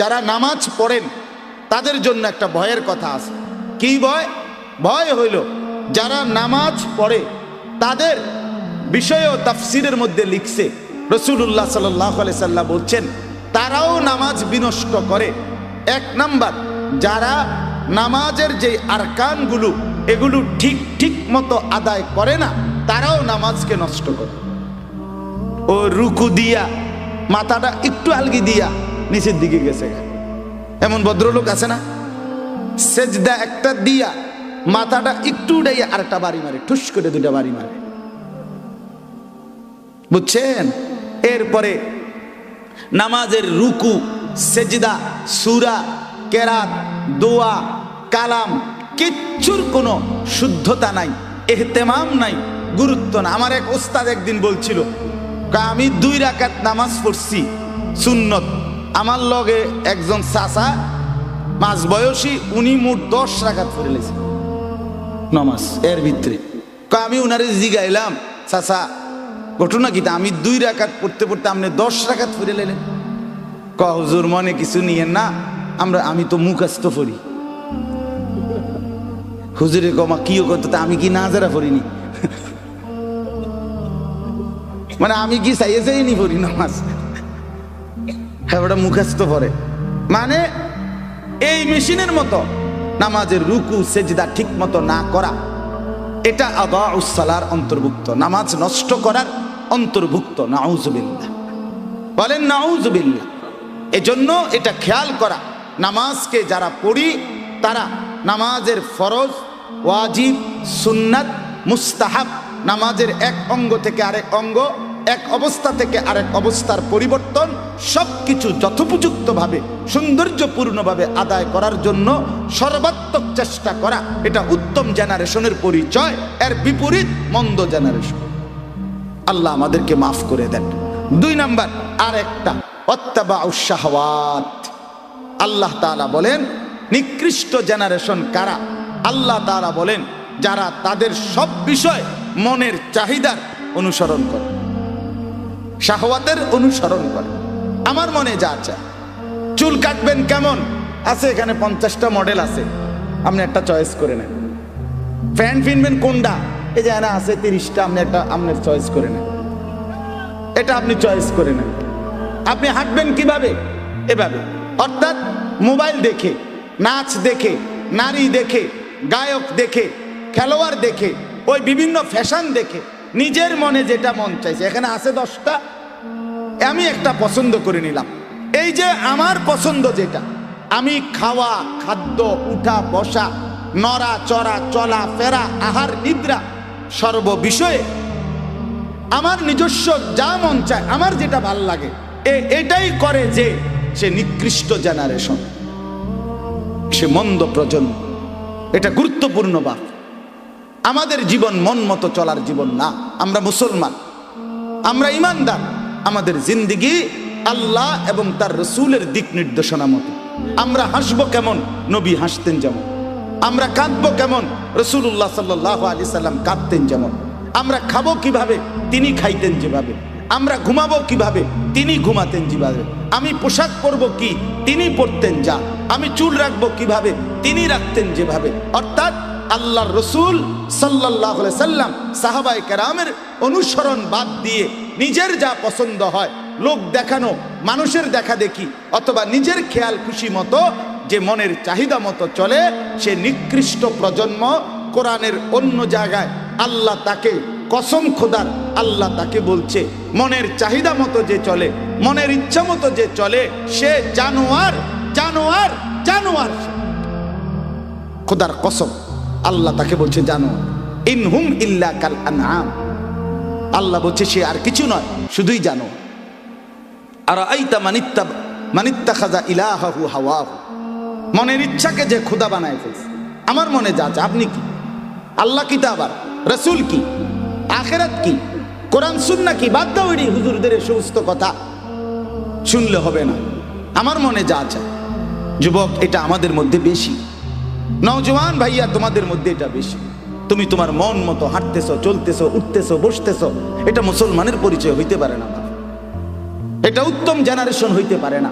যারা নামাজ পড়েন, তাদের জন্য একটা ভয়ের কথা আছে। কি ভয়? ভয় হইল, যারা নামাজ পড়ে, তাদের বিষয়েও তাফসিরের মধ্যে লিখছে রসুল্লাহ সাল্লাহ সাল্লাম বলছেন, তারাও নামাজ বিনষ্ট করে। এক নাম্বার, যারা নামাজের যে আরকানগুলো, এগুলো ঠিক ঠিক মতো আদায় করে না, তারাও নামাজকে নষ্ট করে। ও রুকু দিয়া, মাথাটা একটু আলগি দিয়া নিচের দিকে গেছে। এমন ভদ্রলোক আছে না? সেজদা একটা দিয়া মাথাটা একটু উড়াইয়া আরেকটা বাড়ি মারে, ঠুস করে দুটা বাড়ি মারে। বুঝছেন? এরপরে নামাজের রুকু, সেজদা, সুরা, কেরাত, দোয়া, কালাম, কিচ্ছুর কোনো শুদ্ধতা নাই, এহতেমাম নাই, গুরুত্ব না। আমার এক ওস্তাদ একদিন বলছিল আমি দুই রাকাত নামাজ পড়ছি, সুন্নত। আমার লগে একজন চাচা মাঝ বয়সী উনি মোট দশ পড়ে লেছে। নমাজ। এর ভিতরে। আমি উনারে জিগাইলাম চাচা ঘটনা কি? আমি দুই রাকাত পড়তে পড়তে আপনি দশ রাখাত পড়ে লেলেন। ক হুজুর মনে কিছু নিয়েন না আমরা আমি তো মুখাস্ত পড়ি। হুজুরে কমা কিও করতো তা? আমি কি না যারা পড়িনি? মানে আমি কি চাইয়ে চাইনি পড়ি নামাজ? ওটা মুখাস্ত পড়ে মানে এই মেশিনের মতো নামাজের রুকু, সেজদা ঠিক মতো না করা, এটা আবা উসালার অন্তর্ভুক্ত। নামাজ নষ্ট করার অন্তর্ভুক্ত নাউজবিল্লা বলেন নাউজবিল্লা এজন্য এটা খেয়াল করা, নামাজকে যারা পড়ি, তারা নামাজের ফরজ, ওয়াজিব, সুন্নাত, মুস্তাহাব, নামাজের এক অঙ্গ থেকে আরেক অঙ্গ, এক অবস্থা থেকে আরেক অবস্থার পরিবর্তন সব কিছু যথোপযুক্তভাবে, সৌন্দর্যপূর্ণভাবে আদায় করার জন্য সর্বাত্মক চেষ্টা করা, এটা উত্তম জেনারেশনের পরিচয়, এর বিপরীত মন্দ জেনারেশন। আল্লাহ আমাদেরকে মাফ করে দেন। দুই নাম্বার আর একটা অত্যাবা উৎসাহওয়াত আল্লাহ তাআলা বলেন, নিকৃষ্ট জেনারেশন কারা? আল্লাহ তাআলা বলেন, যারা তাদের সব বিষয় মনের চাহিদার অনুসরণ করে, শাহওয়াতের অনুসরণ করে। আমার মনে যা চায় চুল কাটবেন কেমন? আছে এখানে পঞ্চাশটা মডেল আছে। আপনি একটা চয়েস করে নেন। ফ্যান ফিনবেন কোনটা? এই যে আছে তিরিশটা, আপনি একটা আপনার চয়েস করে নেন। এটা আপনি চয়েস করে নেন। আপনি হাঁটবেন কীভাবে? এভাবে। অর্থাৎ মোবাইল দেখে, নাচ দেখে, নারী দেখে, গায়ক দেখে, খেলোয়াড় দেখে, ওই বিভিন্ন ফ্যাশন দেখে, নিজের মনে যেটা মন চাইছে। এখানে আছে দশটা আমি একটা পছন্দ করে নিলাম। এই যে আমার পছন্দ যেটা, আমি খাওয়া, খাদ্য, উঠা, বসা, নড়া, চড়া, চলা, ফেরা, আহার, নিদ্রা সর্ব বিষয়ে আমার নিজস্ব যা মন চায়, আমার যেটা ভালো লাগে, এ এটাই করে যে সে নিকৃষ্ট জেনারেশন সে মন্দ প্রজন্ম। এটা গুরুত্বপূর্ণ বাপ আমাদের জীবন মন মতো চলার জীবন না। আমরা মুসলমান, আমরা ইমানদার। আমাদের জিন্দিগি আল্লাহ এবং তার রসুলের দিক নির্দেশনা মতো। আমরা হাসবো কেমন? নবী হাসতেন যেমন। আমরা কাঁদবো কেমন? রসুল্লাহ সাল্লাহ আলি সাল্লাম কাঁদতেন যেমন। আমরা খাব কীভাবে? তিনি খাইতেন যেভাবে। আমরা ঘুমাবো কীভাবে? তিনি ঘুমাতেন যেভাবে। আমি পোশাক পরবো কি? তিনি পরতেন যা। আমি চুল রাখব কীভাবে? তিনি রাখতেন যেভাবে। অর্থাৎ আল্লাহর রসুল সাল্লাহ সাল্লাম সাহাবাই কেরামের অনুসরণ বাদ দিয়ে নিজের যা পছন্দ হয়, লোক দেখানো, মানুষের দেখা দেখি, অথবা নিজের খেয়াল খুশি মতো, যে মনের চাহিদা মতো চলে, সে নিকৃষ্ট প্রজন্ম কোরআনের অন্য জায়গায় আল্লাহ তাকে কসম খোদার আল্লাহ তাকে বলছে, মনের চাহিদা মতো যে চলে, মনের ইচ্ছা মতো যে চলে, সে জানোয়ার জানোয়ার জানোয়ার খোদার কসম, আল্লাহ তাকে বলছে জানো ইনহুম ইল্লা কাল আনআম। আল্লাহ বলছে সে আর কিছু নয়, শুধুই জানো। আর আইতা মানিত্তা মানিত্তা খাজা ইলাহু হাওয়াহু। মনের ইচ্ছাকে যে খোদা বানায় ফেলছে। আমার মনে যা আপনি কি? আল্লাহ কি আবার? রসুল কি? আখেরাত কি? কোরআন, সুন্না কি? বাদ দাও এটি, হুজুরদের সমস্ত কথা। শুনলে হবে না। আমার মনে যা আছে। যুবক, এটা আমাদের মধ্যে বেশি। নওজওয়ান ভাইয়া, তোমাদের মধ্যে এটা বেশি। তুমি তোমার মন মতো হাঁটতেছো, চলতেছো, উঠতেছো, বসতেছো, এটা মুসলমানের পরিচয় হইতে পারে না। এটা উত্তম জেনারেশন হইতে পারে না।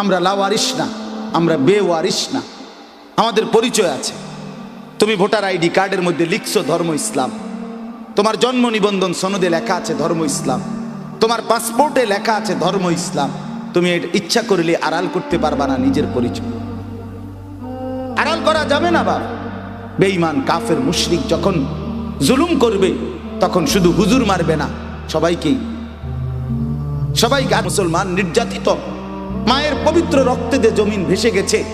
আমরা লাওয়ারিস না, আমরা বেওয়ারিস না। আমাদের পরিচয় আছে। তুমি ভোটার আইডি কার্ডের মধ্যে লিখছো ধর্ম ইসলাম। তোমার জন্ম নিবন্ধন সনদে লেখা আছে ধর্ম ইসলাম। তোমার পাসপোর্টে লেখা আছে ধর্ম ইসলাম। তুমি ইচ্ছা করলে আড়াল করতে পারবা না নিজের পরিচয়। আড়াল করা যাবে না বাপ। বেঈমান, কাফের, মুশরিক যখন জুলুম করবে, তখন শুধু হুজুর মারবে না, সবাইকেই। সবাই মুসলমান, নির্যাতিত। মায়ের পবিত্র রক্তে দিয়ে জমিন ভেসে গেছে।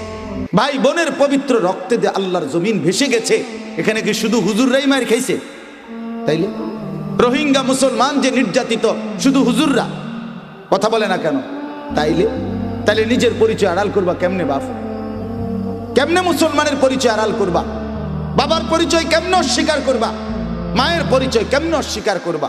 ভাই বোনের পবিত্র রক্তে দিয়ে আল্লাহর জমিন ভেসে গেছে। এখানে কি শুধু হুজুররাই মায়ের খাইছে? তাইলে? রোহিঙ্গা, মুসলমান যে নির্যাতিত, শুধু হুজুররা। কথা বলে না কেন? তাইলে? তাইলে নিজের পরিচয় আড়াল করবা কেমনে বাপ? কেমনে মুসলমানের পরিচয় আড়াল করবা? বাবার পরিচয় কেমন অস্বীকার করবা? মায়ের পরিচয় কেমন অস্বীকার করবা?